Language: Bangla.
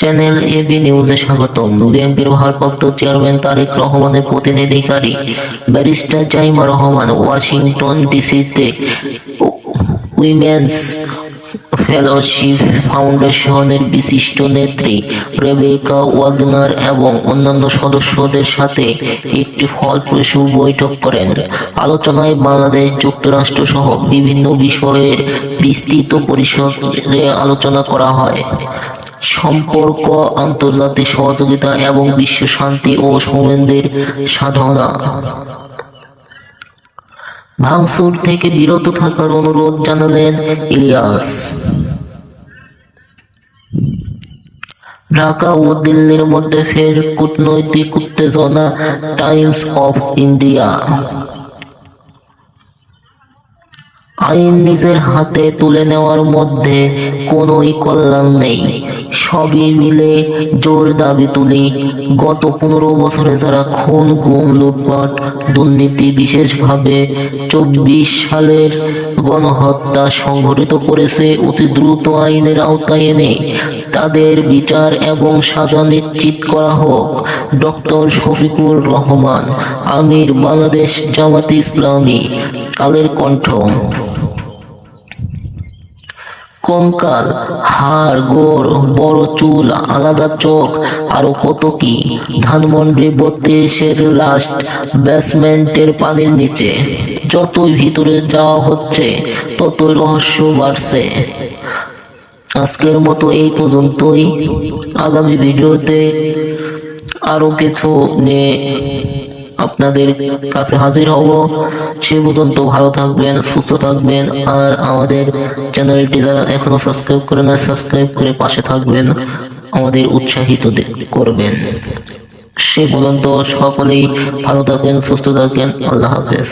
চ্যানেল এবি নিউজে স্বাগতম। বিএনপির ভারপ্রাপ্ত চেয়ারম্যান তারেক রহমানের প্রতিনিধিকারী ব্যারিস্টার জাইমা রহমান ওয়াশিংটন ডিসিতে উইমেন্স ফেলোশিপ ফাউন্ডেশনের বিশিষ্ট নেত্রী রেবেকা ওয়াগনার এবং অন্যান্য সদস্যদের সাথে একটি ফলপ্রসূ বৈঠক করেন। আলোচনায় বাংলাদেশ যুক্তরাষ্ট্র সহ বিভিন্ন বিষয়ের বিস্তৃত পরিসরে আলোচনা করা হয়। সম্পর্ক, আন্তর্জাতিক সহযোগিতা এবং বিশ্ব শান্তি ও সৌমেন্দ্রের সাধনা। ভাঙচুর থেকে বিরত থাকার অনুরোধ জানালেন ইলিয়াস। ঢাকা ও দিল্লির মধ্যে ফের কূটনৈতিক উত্তেজনা, টাইমস অফ ইন্ডিয়া। আইন নিজের হাতে তুলে নেওয়ার মধ্যে কোনোই কল্যাণ নেই। সবই মিলে জোর দাবি তুলি, গত পনেরো বছরে যারা খুন, গুম, লুটপাট, দুর্নীতি বিশেষভাবে চব্বিশ সালের গণহত্যা সংঘটিত করেছে, অতি দ্রুত আইনের আওতায় এনে তাদের বিচার এবং সাজা নিশ্চিত করা হোক। ডক্টর শফিকুর রহমান, আমির বাংলাদেশ জামাত ইসলামী, কালের কণ্ঠ। কঙ্কাল, হাড়, গোড়, বড় চুল, আলাদা চোখ, আরও কত কি? ধানমন্ডি বত্রিশের লাস্ট বেসমেন্টের পানির নিচে। যতই ভিতরে যাওয়া হচ্ছে, ততই রহস্য বাড়ছে। আজকের মতো এই পর্যন্তই। আগামী ভিডিওতে আরও কিছু নিয়ে আপনাদের কাছে হাজির হব। সে পর্যন্ত ভালো থাকবেন, সুস্থ থাকবেন, আর আমাদের চ্যানেলটি যারা এখনও সাবস্ক্রাইব করে না, সাবস্ক্রাইব করে পাশে থাকবেন। আমাদের উৎসাহিত করবেন। সে পর্যন্ত সকলেই ভালো থাকেন, সুস্থ থাকেন। আল্লাহ হাফেজ।